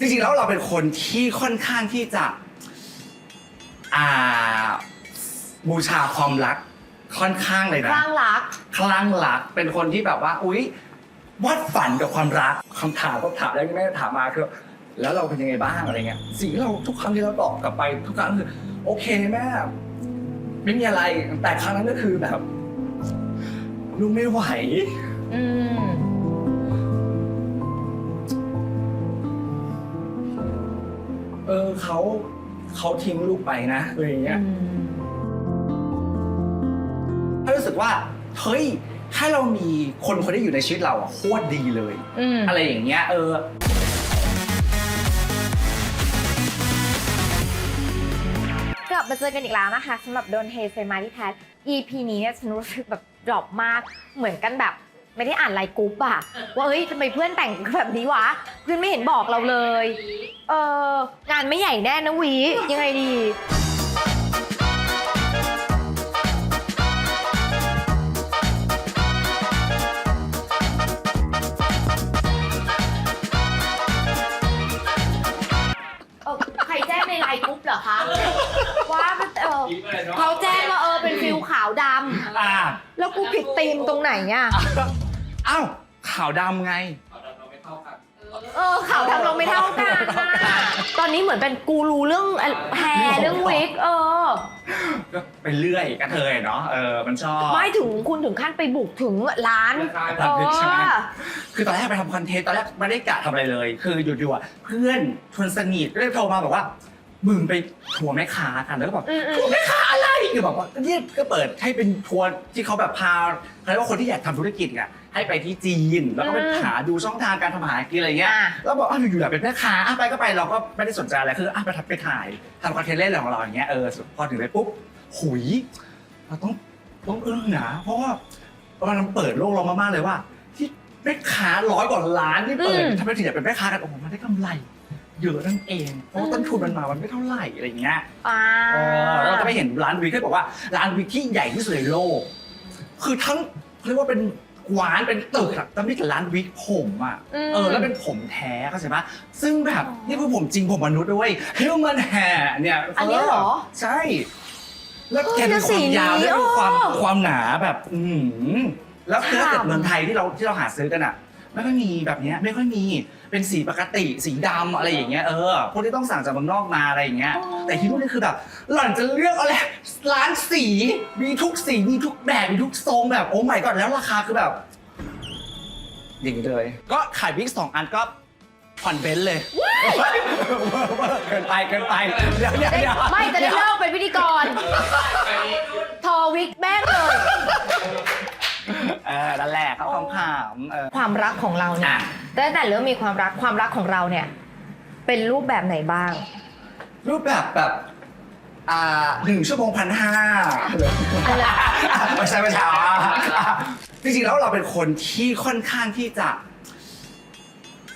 จริงๆแล้วเราเป็นคนที่ค่อนข้างที่จะอ่าบูชาความรักค่อนข้างเลยคนะลั่งรัก คลั่งรักเป็นคนที่แบบว่า อุ๊ยวาดฝันกับความรักคำถามก็ถามแล้วที่แม่ถามมาคือแล้วเราเป็นยังไงบ้างอะไรเงี้ยสิ่งที่เราทุกครั้งที่เราตอบกลับไปทุกครั้งคือโอเคแม่ไม่มีอะไรแต่ครั้งนั้นก็คือแบบลูกไม่ไหว อืม เออเขาเขาทิ้งลูกไปนะอะไรอย่างเงี้ยถ้ารู้สึกว่าเฮ้ยถ้าเรามีคนคนที่อยู่ในชีวิตเราอะโคตรดีเลยอืมอะไรอย่างเงี้ยเออกลับมาเจอกันอีกแล้วนะคะสำหรับโดนเฮเซมาที่แพท EP นี้เนี่ยฉันรู้สึกแบบดรอปมากเหมือนกันแบบ ไม่ได้อ่านไลน์กรุ๊ปอะว่าเฮ้ยทำไมเพื่อนแต่งแบบนี้วะ เพื่อนไม่เห็นบอกเราเลย เอองานไม่ใหญ่แน่นะหวียังไงดีเออใครแจ้งในไลน์กรุ๊ปเหรอคะว่าเออเขาแจ้งว่าเออเป็นฟิลขาวดอ่าำแล้วกูผิดธีมตรงไหนอะเอ้าขาวดำไง เออขาวดำเราไม่เท่ากันนะตอนนี้เหมือนเป็นกูรู้เรื่องแฮร์เรื่องวิกเออ ก็ไปเรื่อยกระเทยเนาะเออมันชอบ ไม่ถึงคุณถึงขั้นไปบุกถึงร้านตามเอนึกใช่ไหมอคือตอนแรกไปทำคอนเทนต์ตอนแรกไม่ได้กะทำอะไรเลย คืออยู่ๆอะเพื่อนชวนสนิทก็เลยโทรมาบอกว่า มึงไปทัวร์แม่ค้ากันแล้วก็บอกอืมอืม ทัวร์แม่ค้าอะไรคือบอกว่าเนี่ยก็เปิดให้เป็นทัวร์ที่เขาแบบพาเขาเรียกว่าคนที่อยากทำธุรกิจอะ ให้ไปที่จีน แล้วก็ไปหาดูช่องทางการทำอาหารกินอะไรเงี้ยอะ แล้วบอกอ้าวอยู่ๆอยากเป็นแม่ค้าอะไปก็ไปเราก็ไม่ได้สนใจอะไรคืออะไปทำไปถ่ายทำคอนเทนต์เล่นอะไรของเราอย่างเงี้ยเออพอถึงไปปุ๊บหุยเราต้องต้องอึ้งนะเพราะว่ามันเปิดโลกเรามากๆเลยว่า ที่แม่ค้าร้อยกว่าล้านที่เปิดอืม ทำไมถึงอยากเป็นแม่ค้ากันโอ้โหมันได้กำไร เยอะนั่นเองเพราะว่าต้นทุนมันมามันไม่เท่าไหร่อะไรอย่างเงี้ย อ่า เออแล้วเราก็ไปเห็นร้านวิกเขาบอกว่าร้านวิกที่ใหญ่ที่สุดในโลก คือทั้งเขาเรียกว่าเป็น กวานเป็นตึกอะแต่ไม่ใช่ร้านวิกผมอะมเออ แล้วเป็นผมแท้เข้าใจปะซึ่งแบบอ๋อนี่คือผมจริงผมมนุษย์ด้วย human hair เนี่ยอันเนี้ยเหรอ ใช่ แล้วเออแกมีแล้วคสีวามยาวนี้ด้วยความเออความหนาแบบ อืมแล้วถ้าเกิดฉ่ำเมืองไทยที่เราที่เราหาซื้อกันอะ ไม่ค่อยมีแบบเนี้ยไม่ค่อยมีเป็นสีปกติสีดำอะไรอย่างเงี้ยเออพวกที่ต้องสั่งจากเมืองนอกมาอะไรอย่างเงี้ยแต่ที่นู่นนี่คือแบบหล่อนจะเลือกอะไรร้านสีมีทุกสีมีทุกแบบมีทุกทรงแบบโอ้ไม่ก่อนแล้วราคาคือแบบอย่างนี้เลย ก็ขายวิกสองอันก็ผ่อนเบนซ์เลยเกินไปเกินไปเดี๋ยวเดี๋ยวได้เดี๋ยวไม่จะได้เลิกเป็นพิธีกร ทอวิกแม่งเลยเออนั่นแหละเขาคำถามเออ ความรักของเราเนี่ยอะ ตั้งแต่เริ่มมีความรักความรักของเราเนี่ย เป็นรูปแบบไหนบ้าง รูปแบบแบบอ่าหนึ่งชั่วโมงพันห้าอะไรไม่ใช่ไม่ใช่อ๋อจริงๆแล้วเราเป็นคนที่ค่อนข้างที่จะ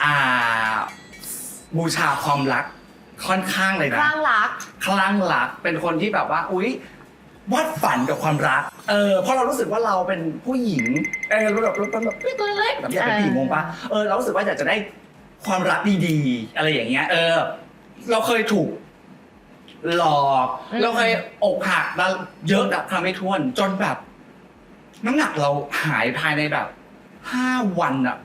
อ่าบูชาความรักค่อนข้างเลยคนะลั่งรัก คลั่งรักเป็นคนที่แบบว่า อุ๊ย วาดฝันกับความรัก เออเพราะเรารู้สึกว่าเราเป็นผู้หญิง เออเราแบบเราเป็นแบบตัวเล็กแบบอยากเป็นผู้หญิงงงปะเออเรารู้สึกว่าอยากจะได้ความรักดีๆ อะไรอย่างเงี้ย เออ เราเคยถูกหลอก อืม เราเคยอกหักมาเยอะแบบคำไม่ถ้วน จนแบบ น้ำหนักเราหายภายในแบบห้าวันอะ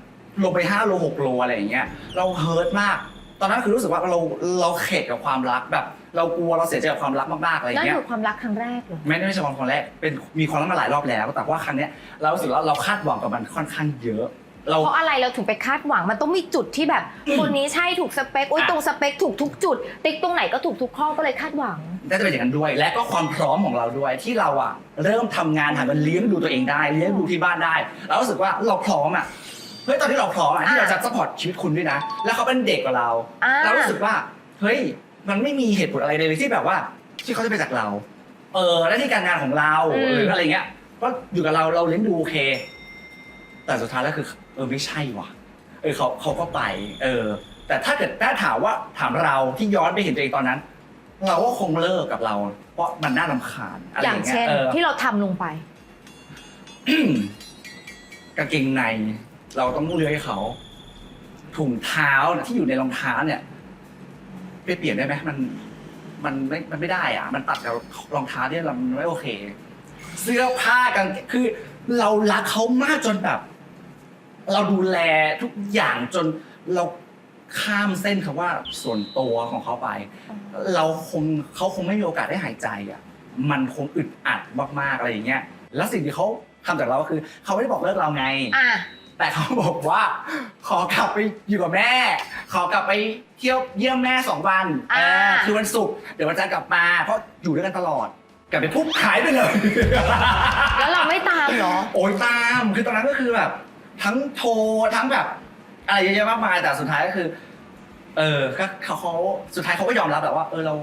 ลงไปห้าโลหกโลอะไรอย่างเงี้ย เราเฮิร์ตมาก ตอนนั้นคือรู้สึกว่าเราเราเข็ดกับความรักแบบ เรากลัวเราเสียใจกับความรักมากๆอะไรอนั่ย่านงเงี้ย คือความรักครั้งแรกเหรอ ไม่ได้ไม่ใช่ความครั้งแรกเป็นมีความรักมาหลายรอบแล้ว แต่ว่าครั้งเนี้ยเรารู้สึกว่าเราคาดหวังกับมันค่อนข้างเยอะ เรา เพราะอะไรเราถึงไปคาดหวังมันต้องมีจุดที่แบบ คนนี้ใช่ถูกสเปคโอ้ยอะ ตรงสเปคถูกทุกจุด ติ๊กตรงไหนก็ถูกทุกข้อก็เลยคาดหวัง น่าจะเป็นอย่างนั้นด้วย และก็ความพร้อมของเราด้วยที่เราอะเริ่มทำงานหาเงินเลี้ยงดูตัวเองได้เลี้ยงดูที่บ้านได้ เรารู้สึกว่าเราพร้อมอะเฮ้ยตอนที่เราพร้อมอะที่อะเราจะซัพพอร์ตชีวิตคุณด้วยนะ แล้วเขาเป็นเด็กกว่าเรา อ่า เรารู้สึกว่าเฮ้ย มันไม่มีเหตุผลอะไรเลยที่แบบว่า ที่เขาจะไปจากเรา เออและที่การงานของเราอืม หรืออะไรเงี้ยก็อยู่กับเราเราเลี้ยงดูโอเค แต่สุดท้ายแล้วคือ เออไม่ใช่ว่ะ เออเขาเขาก็ไป เออ แต่ถ้าเกิดถ้าถามว่าถามเราที่ย้อนไปเห็นตัวเองตอนนั้น เราก็คงเลิกกับเรา เพราะมันน่ารำคาญอะไรออย่างย่างเงี้เช่ยนเออ ที่เราทำลงไป กางเกงใน เราต้องเลื้อยเขา ถุงเท้าเนี่ยที่อยู่ในรองเท้าเนี่ย ไปเปลี่ยนได้ไหมมัน มันไม่มันไม่ได้อะ มันตัดกับรองเท้าเนี่ยมันไม่โอเค เสื้อผ้ากันคือ เรารักเขามากจนแบบ เราดูแลทุกอย่างจนเราข้ามเส้นคำว่าส่วนตัวของเขาไป เราคงเขาคงไม่มีโอกาสได้หายใจอะ มันคงอึดอัดมากๆอะไรอย่างเงี้ยแล้วสิ่งที่เขาทำจากเราก็คือเขาไม่ได้บอกเลิกเราไงอะแต่เขาบอกว่า ขอกลับไปอยู่กับแม่ ขอกลับไปเที่ยวเยี่ยมแม่สองวันอ่า เออคือวันศุกร์เดี๋ยววันจันทร์กลับมาเพราะอยู่ด้วยกันตลอด กลับไปปุ๊บหายไปเลย แล้วเราไม่ตามเหรอ โอ้ยตามคือตอนนั้นก็คือแบบ ทั้งโทรทั้งแบบ อะไรเยอะแยะมากมายแต่สุดท้ายก็คือ เออก็เขาเขาสุดท้ายเขาก็ยอมรับแบบว่า เออเรา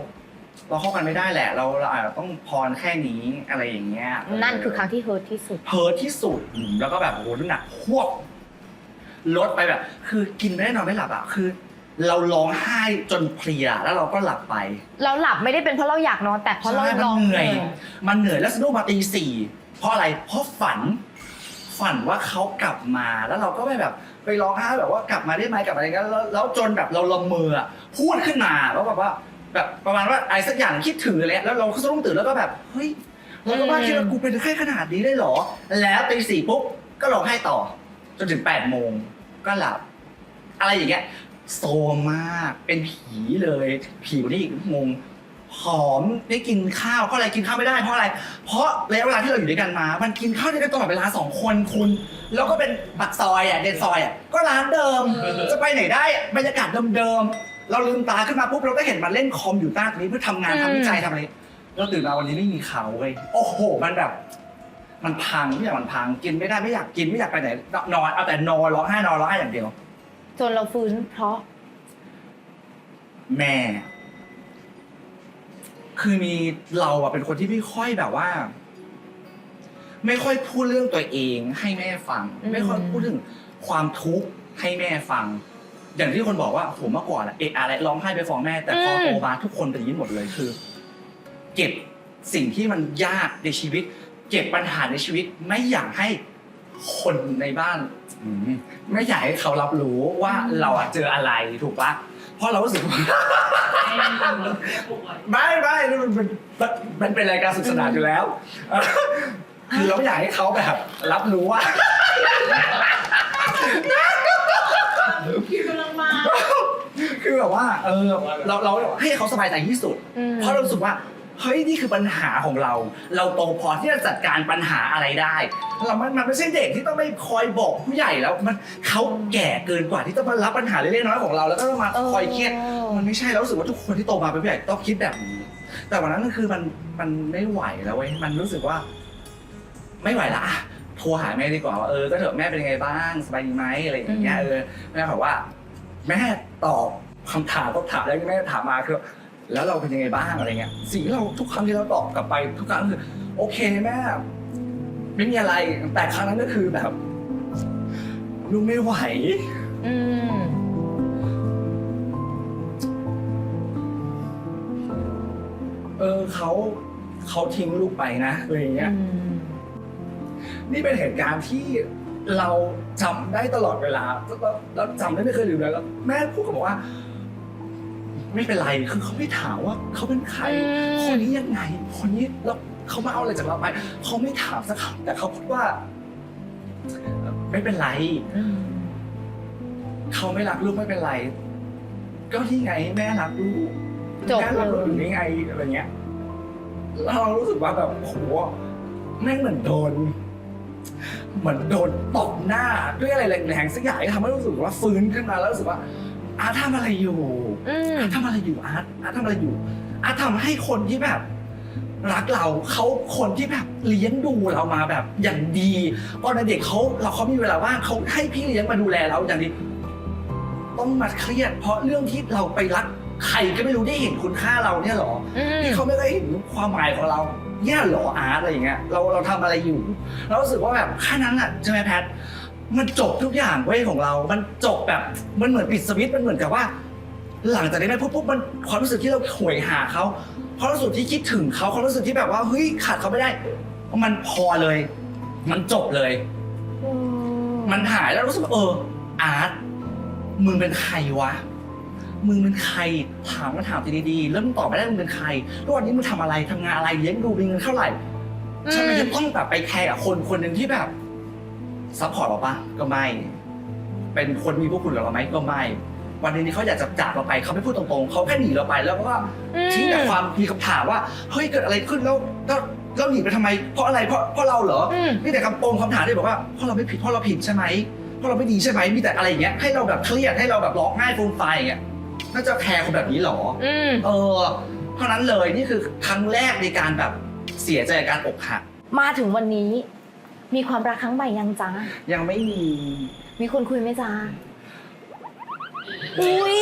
เราเข้ากันไม่ได้แหละ เราเราอาจจะต้องพรแค่นี้อะไรอย่างเงี้ยนั่นคือครั้งที่เฮิร์ทที่สุด เพิร์ทที่สุดอืมแล้วก็แบบโอ้โหน้ำหนักพวบ ลดไปแบบ คือกินไม่ได้นอนไม่หลับอะคือ เราร้องไห้จนเพลียแล้วเราก็หลับไปเราหลับไม่ได้เป็นเพราะเราอยากนอนแต่เพราะเราใช่ลองมันเหนื่อยมันเหนื่อยแล้วสะดุ้งมาตีสี่เพราะอะไรเพราะฝัน ฝันว่าเขากลับมาแล้วเราก็ไปแบบไปร้องไห้แบบว่ากลับมาได้ไหมกลับมาอะไรเงี้ยแล้วแล้วจนแบบเราละเมออะพูดขึ้นมาแล้วแบบว่า แบบประมาณว่าอะไรสักอย่างคิดถึงอะไรแล้วเราก็สะดุ้งตื่นแล้วก็แบบเฮ้ยเราก็ว่าคิดว่ากูเป็นแค่ขนาดนี้ได้เหรอ แล้วตีสี่ปุ๊บก็ร้องไห้ต่อ จนถึงแปดโมงก็หลับ อะไรอย่างเงี้ยโซมมากเป็นผีเลยผีกว่านี้อีกงงหอมได้กินข้าวเพราะอะไรกินข้าวไม่ได้เพราะอะไร เพราะระยะเวลาที่เราอยู่ด้วยกันมา มันกินข้าวด้วยกันตลอดเวลาสองคนคุณ แล้วก็เป็นปักซอยอะเดนซอยอะก็ร้านเดิม จะไปไหนได้บรรยากาศเดิมๆเราลืมตาขึ้นมาปุ๊บเราก็เห็นมันเล่นคอมอยู่ใต้ตรงนี้เพื่อทำงานทำวิจัยทำอะไรเราตื่นมาวันนี้ไม่มีเขาเว้ยโอ้โห มันแบบ มันพังทุกอย่างมันพังกินไม่ได้ไม่อยากกินไม่อยากไปไหนนอนเอาแต่นอนร้องไห้นอนร้องไห้อย่างเดียว จนเราฟื้นเพราะ แม่ คือมีเราอะเป็นคนที่ไม่ค่อยแบบว่า ไม่ค่อยพูดเรื่องตัวเองให้แม่ฟัง อืม ไม่ค่อยพูดถึงความทุกข์ให้แม่ฟัง อย่างที่คนบอกว่าผมเมื่อก่อนอะเอะอะไรร้องไห้ไปฟ้องแม่แต่พอโตมาทุกคนเป็นอย่างนี้หมดเลยคือ เก็บสิ่งที่มันยากในชีวิต เก็บปัญหาในชีวิตไม่อยากให้คนในบ้าน อืมไม่อยากให้เขารับรู้ว่าเราอะเจออะไรถูกปะเพราะเรารู้สึกว่า ไม่ไม่มันเป็นมันมันเป็นรายการสุขสนานอยู่แล้วเออคือเราไม่อยากให้เขาแบบ รับรู้ว่า คิวกำลังมาคือแบบว่า เออ เราเราให้เขาสบายใจที่สุดอืมเพราะเรารู้สึกว่า เฮ้ยนี่คือปัญหาของเรา เราโตพอที่จะจัดการปัญหาอะไรได้เรามันมันไม่ใช่เด็กที่ต้องไปคอยบอกผู้ใหญ่แล้วมันเขาแก่เกินกว่าที่ต้องมารับปัญหาเล็กๆน้อยๆของเราแล้วก็ต้องมาคอยเครียดมันไม่ใช่แล้วรู้สึกว่าทุกคนที่โตมาเป็นผู้ใหญ่ต้องคิดแบบนี้ แต่วันนั้นก็คือมันมันไม่ไหวแล้วเว้ยมันรู้สึกว่า ไม่ไหวละอะโทรหาแม่ดีกว่าว่าเออก็เถอะแม่เป็นยังไงบ้างสบายดีไหมอะไรอย่างเงี้ยอืมเออแม่บอกว่า แม่ตอบคำถามก็ถามแล้วแม่ถามมาคือ แล้วเราเป็นยังไงบ้างอะไรเงี้ยสิ่งที่เราทุกครั้งที่เราตอบกลับไป ทุกครั้งคือ โอเคแม่ไม่มีอะไรแต่ครั้งนั้นก็คือแบบลูกไม่ไหว อืมเออเขาเขาทิ้งลูกไปนะอะไรอย่างเงี้ยอืมนี่เป็นเหตุการณ์ที่เราจำได้ตลอดเวลาแล้วเราจำได้ไม่เคยลืมเลยแล้วแม่พูดกับบอกว่า ไม่เป็นไรคือเขาไม่ถามว่าเขาเป็นใครอืม คนนี้ยังไง คนนี้แล้วเขามาเอาอะไรจากเราไปเขาไม่ถามสักคำแต่เขาพูดว่าไม่เป็นไรอืมเขาไม่รักลูกไม่เป็นไร ก็ที่ไงแม่รักลูกจบแม่เลรักลูกยอยู่นี่ไงอะไรเงี้ยเรารู้สึกว่าแบบโหแม่งเหมือนโดน เหมือนโดนตบหน้าด้วยอะไรแรงๆสักอย่างที่ทำให้รู้สึกว่าฟื้นขึ้นมาแล้วรู้สึกว่า อาร์ตทำอะไรอยู่อืมอาร์ตทำอะไรอยู่อาร์ตอาร์ตทำอะไรอยู่อาร์ตทำให้คนที่แบบ รักเราเขาคนที่แบบเลี้ยงดูเรามาแบบอย่างดีตอนเด็กเขาเราเขามีเวลาว่างเขาให้พี่เลี้ยงมาดูแลเราอย่างดีต้องมาเครียด เพราะเรื่องที่เราไปรักใครก็ไม่รู้ได้เห็นคุณค่าเราเนี่ยเหรอ อืมที่เขาไม่ได้เห็นความหมายของเราเนี่ยเหรออาร์ตอะไรอย่างเงี้ยเราเราทำอะไรอยู่ เรารู้สึกว่าแบบแค่นั้นอะใช่ไหมแพท มันจบทุกอย่างเว้ยของเรา มันจบแบบมันเหมือนปิดสวิตช์มันเหมือนกับว่า หลังจากนี้ไปปุ๊บปุ๊บมันความรู้สึกที่เราหวยหาเขาความรู้สึกที่คิดถึงเขาความรู้สึกที่แบบว่าเฮ้ยขาดเขาไม่ได้ มันพอเลย มันจบเลยมันหายแล้วรู้สึกว่าเอออาร์ตมึงเป็นใครวะ มึงเป็นใครถามมาถามดีๆแล้วมึงตอบไม่ได้มึงเป็นใครแล้ววันนี้มึงทำอะไรทำงานอะไรเลี้ยงดูมีเงินเท่าไหร่ฉันไม่ได้ต้องแบบไปแคร์กับคนคนหนึ่งที่แบบ ซัพพอร์ตเราปะก็ไม่ เป็นคนมีพวกคุณกับเราไหมก็ไม่ วันหนึงที่เขาอยากจะจากเราไปเขาไม่พูดตรงๆเขาแค่หนีเราไปแล้วก็อืมทิ้งแต่ความมีคำถามว่าเฮ้ยเกิดอะไรขึ้นแล้วแล้วเราหนีไปทำไม เพราะอะไรเพราะเพราะเราเหรออืมมีแต่คำโปงคำถามที่บอกว่าเพราะเราไม่ผิดเพราะเราผิดใช่ไหมเพราะเราไม่ดีใช่ไหมมีแต่อะไรอย่างเงี้ยให้เราแบบเครียดให้เราแบบร้องไห้ฟูมไฟายอย่างเงี้ยน่าจะแคร์คนแบบนี้เหรออืมเออเพราะนั้นเลยนี่คือครั้งแรกในการแบบเสียใจกับการอกหักมาถึงวันนี้ มีความรักครั้งใหม่ยังจ้ายังไม่มี มีคนคุยไหมจ้าอุ้ย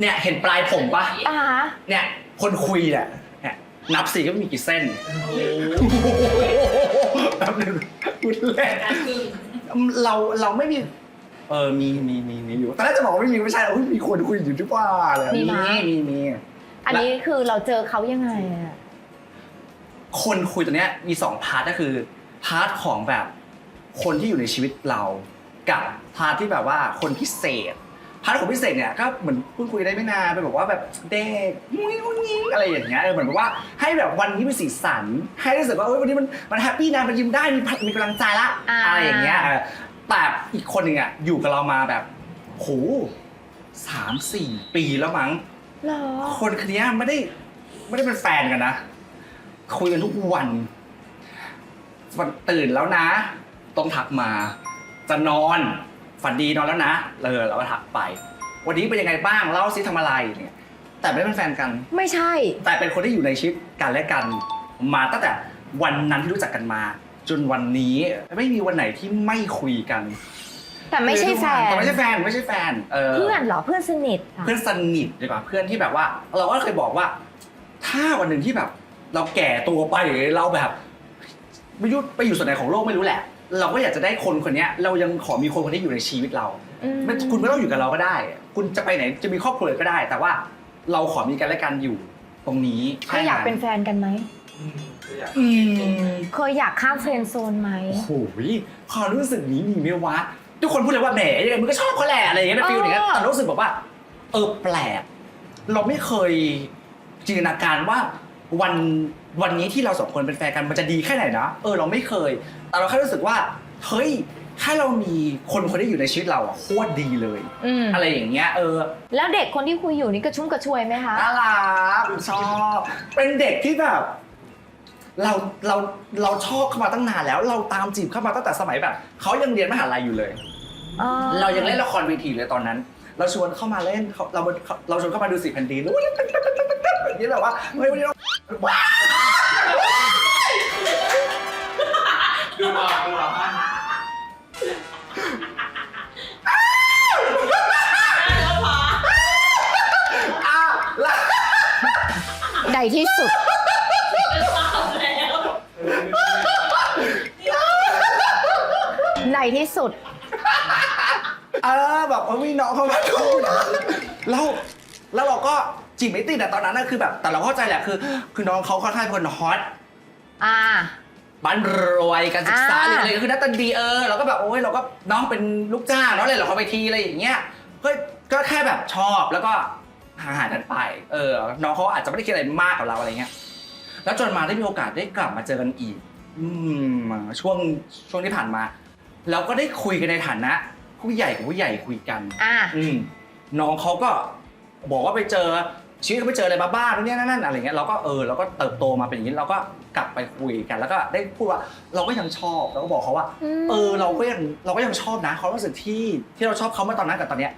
เนี่ยเห็นปลายผมปะอ่าเนี่ยคนคุยเนี่ยเนี่ยนับสิก็มีกี่เส้นแป๊บนึงพูดเล่นการกึ่งเราเราไม่มี เออมีมีมีมีอยู่ตอนแรกจะบอกว่าไม่มีก็ไม่ใช่เออมีคนคุยอยู่ที่ว่าเลยมีไหมมีมี อันนี้คือเราเจอเขายังไงอะ คนคุยตัวเนี้ยมีสองพาร์ทก็คือพาร์ทของแบบคนที่อยู่ในชีวิตเรา กับพาร์ทที่แบบว่าคนพิเศษพาร์ทของพิเศษเนี่ยก็เหมือนพูดคุยได้ไม่นานเป็นแบบว่าแบบเด็กงุ้ยงุ้ยงิ้งอะไรอย่างเงี้ยเออเหมือนแบบว่าให้แบบวันนี้เป็นสีสัน ให้รู้สึกว่าเอ้ยวันนี้มันมันแฮปปี้นะมันยิ้มได้มีพลังมีกำลังใจละอะไรอย่างเงี้ยเออแต่อีกคนหนึ่งอะอยู่กับเรามาแบบโหสามสี่ปีแล้วมั้งเหรอคนคนนี้ไม่ได้ไม่ได้เป็นแฟนกันนะ คุยกันทุกวันวันตื่นแล้วนะ ต้องทักมา จะนอน ฝันดีนอนแล้วนะเออเราก็ทักไป วันนี้เป็นยังไงบ้างเล่าซิทำอะไรเนี่ยแต่ไม่ได้เป็นแฟนกัน ไม่ใช่ แต่เป็นคนที่อยู่ในชีวิตกันและกัน มาตั้งแต่วันนั้นที่รู้จักกันมา จนวันนี้ไม่มีวันไหนที่ไม่คุยกัน แต่ไม่ใช่แฟนแต่ไม่ใช่แฟนไม่ใช่แฟนเออเพื่อนเหรอเพื่อนสนิทอะเพื่อนสนิทดีกว่าเพื่อนที่แบบว่า เราก็เคยบอกว่า ถ้าวันหนึ่งที่แบบ เราแก่ตัวไปหรือเราแบบไม่รู้ไปอยู่ส่วนไหนของโลกไม่รู้แหละ เราก็อยากจะได้คนคนเนี้ย เรายังขอมีคนคนนี้อยู่ในชีวิตเราอืม ไม่คุณไม่ต้องอยู่กับเราก็ได้ คุณจะไปไหนจะมีครอบครัวก็ได้ แต่ว่าเราขอมีกันและกันอยู่ตรงนี้เคยอยากเป็นแฟนกันไหม อืมเคยอยากข้ามเฟรนด์โซนไหม โอ้โหความรู้สึกนี้มีไหมวะทุกคนพูดเลยว่าแหมยังไงมึงก็ชอบเขาแหละอะไรอย่างเงี้ยเป็นฟิลอย่างเงี้ยเออ แต่รู้สึกแบบว่า เออแปลก เราไม่เคยจินตนาการว่า วันวันนี้ที่เราสองคนเป็นแฟนกันมันจะดีแค่ไหนนะเออเราไม่เคย แต่เราแค่รู้สึกว่าเฮ้ยถ้าเรามีคนคนนี้อยู่ในชีวิตเราอะโคตรดีเลย อืมอะไรอย่างเงี้ยเออแล้วเด็กคนที่คุยอยู่นี่กระชุ่มกระชวยไหมคะ น่ารักชอบเป็นเด็กที่แบบ เราเราเราชอบเข้ามาตั้งนานแล้ว เราตามจีบเข้ามาตั้งแต่สมัยแบบเขายังเรียนมหาลัยอยู่เลย อ๋อเรายังเล่นละครเวทีเลยตอนนั้น เราชวนเข้ามาเล่นเขาเราเราชวนเข้ามาดูสิแผ่นดินแล้วอย่างนี้แบบว่าเฮ้ยวันนี้เราว้าว ดูหล่อดูหล่อมากแล้วพออะแล้วใดที่สุด แล้วพอแล้ว ในที่สุด เออแบบเออมีน้องเข้ามาดูแล้วแล้วเราก็ จีบไม่ติดแต่ตอนนั้นนะคือแบบ แต่เราเข้าใจแหละคือ คือน้องเขาค่อนข้างเป็นคนฮอตอ่า บ้านรวยการศึกษาอ่าหรืออะไรคือหน้าตาดีเออเราก็แบบโอ้ยเราก็น้องเป็นลูกจ้างเนาะเลยเราเขาไปทีอะไรอย่างเงี้ยก็ก็แค่แบบชอบแล้วก็ห่างหายกันไป เออ น้องเขาอาจจะไม่ได้คิดอะไรมากกับเราอะไรเงี้ยแล้วจนมาได้มีโอกาสได้กลับมาเจอกันอีก อืมช่วงช่วงที่ผ่านมา เราก็ได้คุยกันในฐานะ ผู้ใหญ่กับผู้ใหญ่คุยกัน อ่า อืมน้องเขาก็บอกว่าไปเจอ ชีวิตเขาไปเจออะไรมาบ้างเนี่ยนั่นๆอะไรเงี้ยเราก็เออเราก็เติบโตมาเป็นอย่างนี้เราก็กลับไปคุยกัน แล้วก็ได้พูดว่าเราก็ยังชอบเราก็บอกเขาว่ามเออเราก็ยังเราก็ยังชอบนะความรู้สึกที่ที่เราชอบเขาเมื่อตอนนั้นกับตอนเนี้ย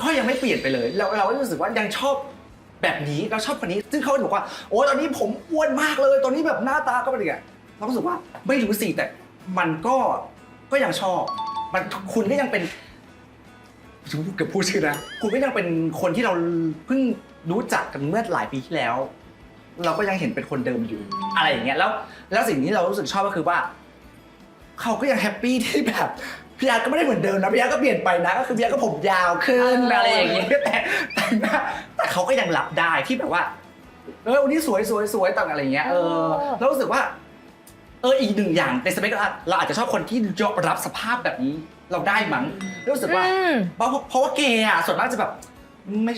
ก็ยังไม่เปลี่ยนไปเลยเราเราก็รู้สึกว่ายังชอบแบบนี้เราชอบคนนี้ ซึ่งเขาบอกว่าโอ้ตอนนี้ผมอ้วนมากเลย ตอนนี้แบบหน้าตาก็เป็นอย่างเงี้ยเราก็รู้สึกว่าไม่รู้สิแต่มันก็ก็ยังชอบ มันคุณก็ยังเป็นเกือบพูดชื่อนะคุณก็ยังเป็นคนที่เราเพิ่ง รู้จักกันเมื่อหลายปีที่แล้ว เราก็ยังเห็นเป็นคนเดิมอยู่ อะไรอย่างเงี้ยแล้ว แล้วสิ่งที่เรารู้สึกชอบก็คือว่า เขาก็ยังแฮปปี้ที่แบบพี่อาร์ตก็ไม่ได้เหมือนเดิมนะพี่อาร์ตก็เปลี่ยนไปนะก็คือพี่อาร์ตก็ผมยาวขึ้นเออออะไรอย่างเงี้ยแต่แต่หน้าแต่เขาก็ยังรับได้ที่แบบว่า เออวันนี้สวยสวยสวยต่างอะไรอย่างเงี้ยเออเรารู้สึกว่า เอออีกหนึ่งอย่างในสเปคเราเราอาจจะชอบคนที่ยอมรับสภาพแบบนี้เราได้มั้งรู้สึกว่าอืมเพราะเพราะว่าเกย์อะส่วนมากจะแบบ ไม่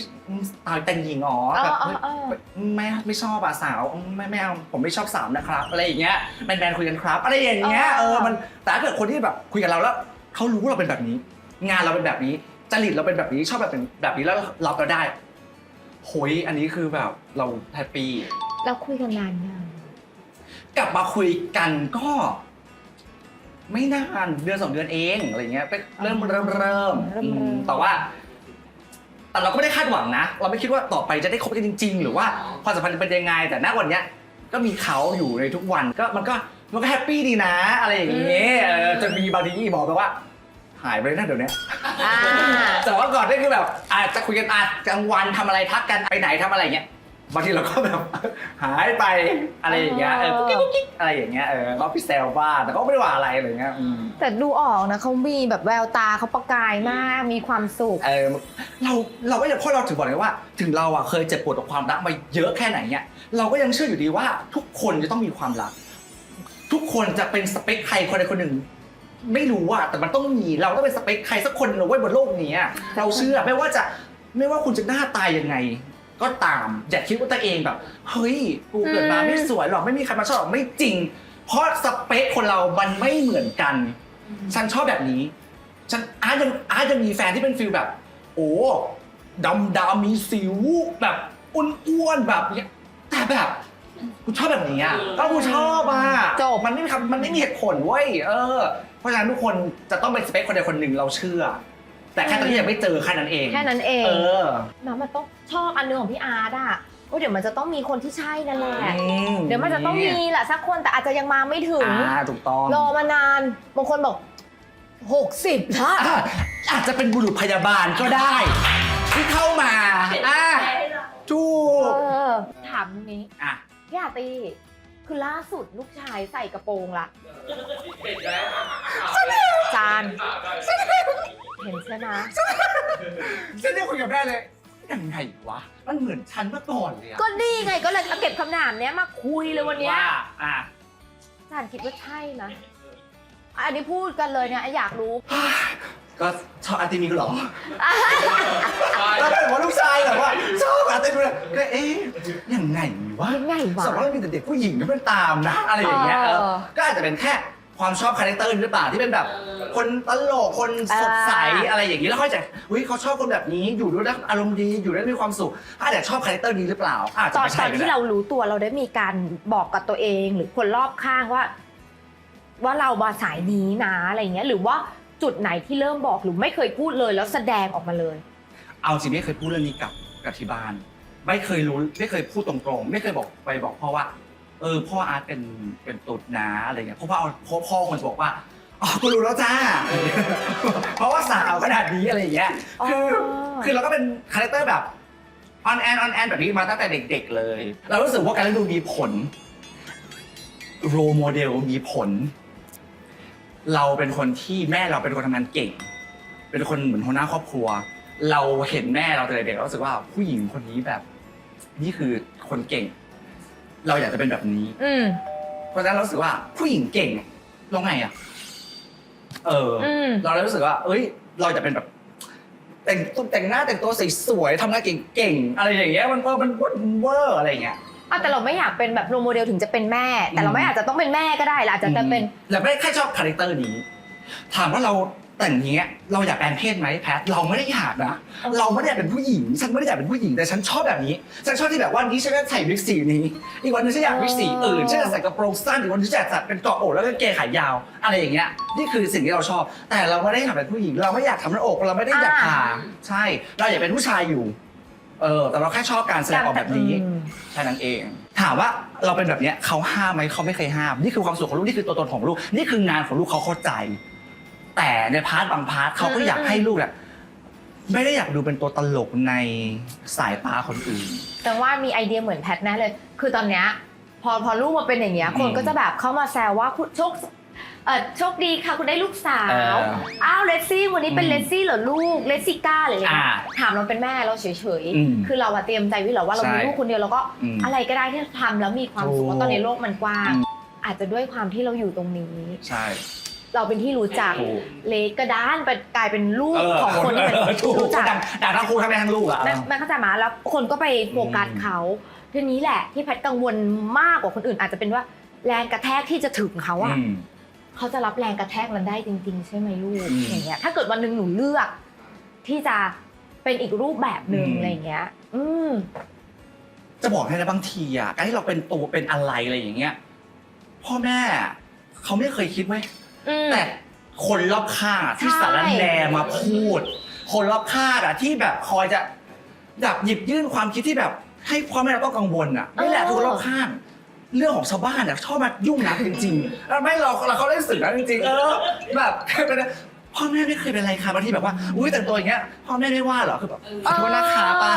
ตายแต่งหญิงอ๋อแบบเออเออเออ ไม่ไม่ชอบอะสาวไม่ไม่เอาผมไม่ชอบสาวนะครับ อะไรอย่างเงี้ยแมนแมนคุยกันครับอะไรอย่างเงี้ยเออมันแต่ถ้าเกิดคนที่แบบคุยกับเราแล้วเขารู้ว่าเราเป็นแบบนี้ งานเราเป็นแบบนี้จริตเราเป็นแบบนี้ชอบแบบเป็นแบบนี้แล้วเราก็ได้โหยอันนี้คือแบบเราแฮปปี้เราคุยกันนานยังกลับมาคุยกันก็ ไม่นานเดือนสองเดือนเองอะไรเงี้ยไปเริ่มเริ่มเริ่มเริ่มอืเริ่มมแต่ว่า แต่เราก็ไม่ได้คาดหวังนะ เราไม่คิดว่าต่อไปจะได้คบกันจริง ๆ หรือว่าความสัมพันธ์จะเป็นยังไง แต่ณวันเนี้ยก็มีเขาอยู่ในทุกวันก็มันก็มันก็แฮปปี้ดีนะ อะไรอย่างเงี้ยเออจะมีบางทีอีบอกไปว่า หายไปเลยนะเดี๋ยวนี้อ่า แต่ว่าก่อนนี่คือแบบอาจจะคุยกันอาจกลางวันทำอะไรทักกันไปไหนทำอะไรเงี้ย บางทีเราก็แบบ หายไปอะไรอย่างเงี้ยเออกุ๊กกิ๊กกุ๊กกิ๊กอะไรอย่างเงี้ยเออเราพี่แซวบ้างแต่ก็ไม่ได้ว่าอะไรอะไรเงี้ยอืม แต่ดูออกนะเขามีแบบแววตาเขาประกายมากมีความสุข เออเราเราก็ยังเพราะเราถึงบอกเลยว่า ถึงเราอะเคยเจ็บปวดกับความรักมาเยอะแค่ไหนเนี่ยเราก็ยังเชื่ออยู่ดีว่าทุกคนจะต้องมีความรัก ทุกคนจะเป็นสเปคใครคนใดคนหนึ่ง ไม่รู้อะแต่มันต้องมีเราต้องเป็นสเปคใครสักคนหนึ่งเอาไว้บนโลกนี้อะเราเชื่อไม่ว่าจะไม่ว่าคุณจะหน้าตายยังไง ก็ตาม อย่าคิดว่าตัวเองแบบ เฮ้ย กูเกิดมาไม่สวยหรอกไม่มีใครมาชอบหรอกไม่จริง เพราะสเปคคนเรามันไม่เหมือนกัน ฉันชอบแบบนี้ ฉันอาร์ตยังอาร์ตยังมีแฟนที่เป็นฟิลแบบ โอ้ดำดำมีสิวแบบอ้วนๆแบบเนี้ยแต่แบบกูชอบแบบนี้อะก็กูชอบอะจบมันไม่มีคำมันไม่มีเหตุผลเว้ยเออ เพราะฉะนั้นทุกคนจะต้องเป็นสเปคคนใดคนหนึ่งเราเชื่อ แต่แค่ตอนนี้ยังไม่เจอแค่นั้นเองแค่นั้นเองเออมามันต้องชอบอันนึงของพี่อาร์ตอะก็เดี๋ยวมันจะต้องมีคนที่ใช่นั่นแหละ อืเดี๋ยวมันจะต้องมีแหละสักคนแต่อาจจะยังมาไม่ถึง อ่าถูกต้อง รอมานานบางคนบอกหกสิบละอะอาจจะเป็นบุรุษพยาบาลก็ได้ ที่เข้ามาอะถูเอกอถามตรงนี้อะพี่อาร์ตี้คือล่าสุดลูกชายใส่กระโปรงละจาน เห็นใช่ไหมฉันเรียกคุยกับแม่เลยยังไงวะ มันเหมือนฉันเมื่อก่อนเลยอะก็นี่ไงก็เลยเอาเก็บคำถามเนี้ยมาคุยเลยวันเนี้ยว่าอะจานคิดว่าใช่ไหมอันนี้พูดกันเลยเนี่ยอยากรู้ ก็ชอบอาร์ติมีเหรอแล้วก็บอกว่าลูกชายเหรอว่าชอบอาร์ติมีเลยก็เอ๊ะยังไงวะยังไงวะ สมมติว่ามีแต่เด็กผู้หญิงที่เป็นตามนะอะไรอย่างเงี้ยเออเออก็อาจจะเป็นแค่ ความชอบคาแรคเตอร์หรือเปล่าที่เป็นแบบ คนตลกคนสดใสอ่าอะไรอย่างนี้แล้วเขาจะอุ้ยเขาชอบคนแบบนี้อยู่ด้วยแล้วอารมณ์ดีอยู่ด้วยแล้วมีความสุขอาจจะชอบคาแรคเตอร์นี้หรือเปล่าอาจตจะอนไม่ตใช่อนก็ที่ได้เรารู้ตัวเราได้มีการบอกกับตัวเองหรือคนรอบข้างว่า ว่าเรามาสายนี้นะอะไรเงี้ย หรือว่าจุดไหนที่เริ่มบอกหรือไม่เคยพูดเลยแล้วแสดงออกมาเลย เอาจริงไม่เคยพูดเรื่องนี้กับกับที่บ้านไม่เคยรู้ไม่เคยพูดตรงๆ ไม่เคยบอกไปบอกพ่อว่า เออพ่ออาร์ตเป็นเป็นตุดนะอะไรเงี้ยเพราะพ่อพ่อพ่อคนจะบอกว่าอ๋อกูรู้แล้วจ้า เพราะว่าสาวขนาดนี้อะไรอย่างเงี้ยคืออ๋อคือเราก็เป็นคาแรคเตอร์แบบออนแอนออนแอนแบบนี้มาตั้งแต่เด็ก ๆ เลย เรารู้สึกว่าการเลี้ยงดูมีผลโรโมเดลมีผล เราเป็นคนที่แม่เราเป็นคนทำงานเก่ง เป็นคนเหมือนหัวหน้าครอบครัว เราเห็นแม่เราแต่เด็กๆเรารู้สึกว่าผู้หญิงคนนี้แบบ นี่คือคนเก่ง เราอยากจะเป็นแบบนี้ อืม เพราะฉะนั้นเรารู้สึกว่าผู้หญิงเก่งเราไงอะ เออออืมเราเลยรู้สึกว่า เอ้ย เราจะเป็นแบบ แต่งตัวแต่งหน้าแต่งตัวสวยๆทำงานเก่งๆอะไรอย่างเงี้ยมันก็มันเวอร์อะไรอย่างเงี้ย อะแต่เราไม่อยากเป็นแบบโรโมเดลถึงจะเป็นแม่ แต่เราไม่อาจจะต้องเป็นแม่ก็ได้เราอาจจะเป็นเราไม่ได้แค่ชอบคาแรคเตอร์นี้ ถามว่าเรา แต่งอย่างเงี้ยเราอยากแปลงเพศไหมแพทเราไม่ได้อยากนะเราไม่ได้อยากเป็นผู้หญิง ฉันไม่ได้อยากเป็นผู้หญิงแต่ฉันชอบแบบนี้ฉันชอบที่แบบว่านี้ฉันจะใส่วิกสีนี้ อีกวันหนึงฉันอยากวิกสีอื่นฉันจะใส่กระโปรงสั้นอีกวันหนึงฉันจะจัดเป็นเกาะอกแล้วก็เกงขายาว อะไรอย่างเงี้ยนี่คือสิ่งที่เราชอบ แต่เราไม่ได้อยากเป็นผู้หญิง เราไม่อยากทำหน้าอกเราไม่ได้อยากผ่าใช่ เราอยากเป็นผู้ชายอยู่เออแต่เราแค่ชอบการแสดงออกแบบนี้อืมแค่นั้นเอง ถามว่าเราเป็นแบบเนี้ยเขาห้ามไหมเขาไม่เคยห้าม นี่คือความสุขของลูกนี่คือตัวตนของลูก นี่คืองานของลูกเขาเข้าใจ แต่ในพาร์ทบางพาร์ทเขาก็อยากให้ลูกอะไม่ได้อยากดูเป็นตัวตลกในสายตาคนอื่น แต่ว่ามีไอเดียเหมือนแพทแน่เลย คือตอนเนี้ยพอพอลูกมาเป็นอย่างเงี้ยอืมคนก็จะแบบเข้ามาแซวว่าคุณโชคเออโชคดีค่ะคุณได้ลูกสาเอวออ้าวเลสซี่วันนี้เป็นอืมเลสซี่เหรอลูกเลสซี่ก้าหรืออะไรเงี้ยอ่าถามเราเป็นแม่เราเฉยอืมๆ คือเราอะเตรียมใจไว้แล้วว่าเราใช่มีลูกคนเดียวเราก็อืมอะไรก็ได้ที่ทำแล้วมีความสุขถูกเพราะตอนนี้โลกมันกว้าง อืม อาจจะด้วยความที่เราอยู่ตรงนี้ ใช่ เราเป็นที่รู้จัก ถูก เลสก็ด้านไปกลายเป็นลูกเออของคนที่เป็นเออถูกรู้จักดังดังทั้งคู่ทั้งแม่ทั้งลูกอะแม่แม่เข้าใจมาแล้วคนก็ไปโฟกัสอืม เขาทีนี้แหละที่แพทย์กังวลมากกว่าคนอื่นอาจจะเป็นว่าแรงกระแทกที่จะถึงเขาอะอืม เขาจะรับแรงกระแทกนั้นได้จริง ๆ ใช่ไหมลูกอืมอย่างเงี้ยถ้าเกิดวันหนึ่งหนูเลือก ที่จะเป็นอีกรูปแบบหนึ่งอืม อะไรอย่างเงี้ย อืม จะบอกให้นะบางทีอะการที่เราเป็นตัวเป็นอะไรอะไรอย่างเงี้ย พ่อแม่เขาไม่เคยคิดไว้ย อืม แต่คนรอบข้างอะที่ใช่ สารแนมาพูด คนรอบข้างอะที่แบบคอยจะแบบหยิบยื่นความคิดที่แบบ ให้พ่อแม่เราต้องกังวลอะนี่แหละคือคนรอบข้าง เรื่องของชาวบ้านอะชอบมายุ่งนักจริงๆแล้วไม่เราเราเขาเล่นสื่อนะจริงๆเออแบบเป็นพ่อแม่ไม่เคยเป็นไรค่ะบางทีแบบว่าอุ้ยแต่งตัวอย่างเงี้ยพ่อแม่ไม่ว่าเหรอคือแบบขอโทษนะคะป้า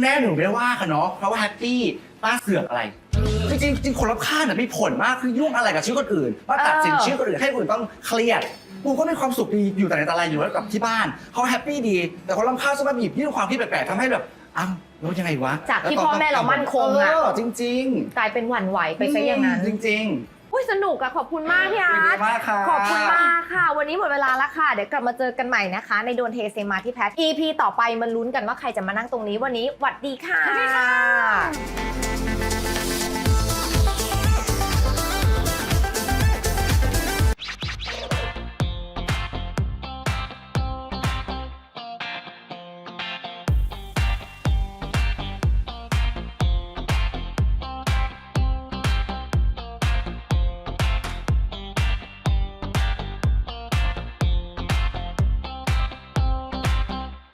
แม่หนูไม่ได้ว่าค่ะเนาะเพราะว่าแฮปปี้ป้าเสือกอะไร จริงๆจริงคนรอบข้างน่ะมีผลมากคือยุ่งอะไรกับชีวิตคนอื่นว่าตัดสินเออชีวิตคนอื่นให้คนอื่นต้องเครียดกูก็มีความสุขดีอยู่แต่ในตะไลอยู่แล้วกับที่บ้านเขาแฮปปี้ดี แต่คนรอบข้างจะมาบีบยื่นความคิดแปลกๆทำให้แบบอ้าวแล้วยังไงวะจากที่แล้วพ่อแม่เรามั่นคงอะเออจริงกลายเป็นหวั่นไหวๆไปซะอย่างนั้นจริงอุ้ยสนุกอะขอบคุณมากพี่ๆอาเป็นร์ตไงมากค่ะขอบคุณมากค่ะ วันนี้หมดเวลาแล้วค่ะ เดี๋ยวกลับมาเจอกันใหม่นะคะ ในโดนเทเซมาที่แพท EP ต่อไปมาลุ้นกันว่าใครจะมานั่งตรงนี้วันนี้หวัดดีค่ะ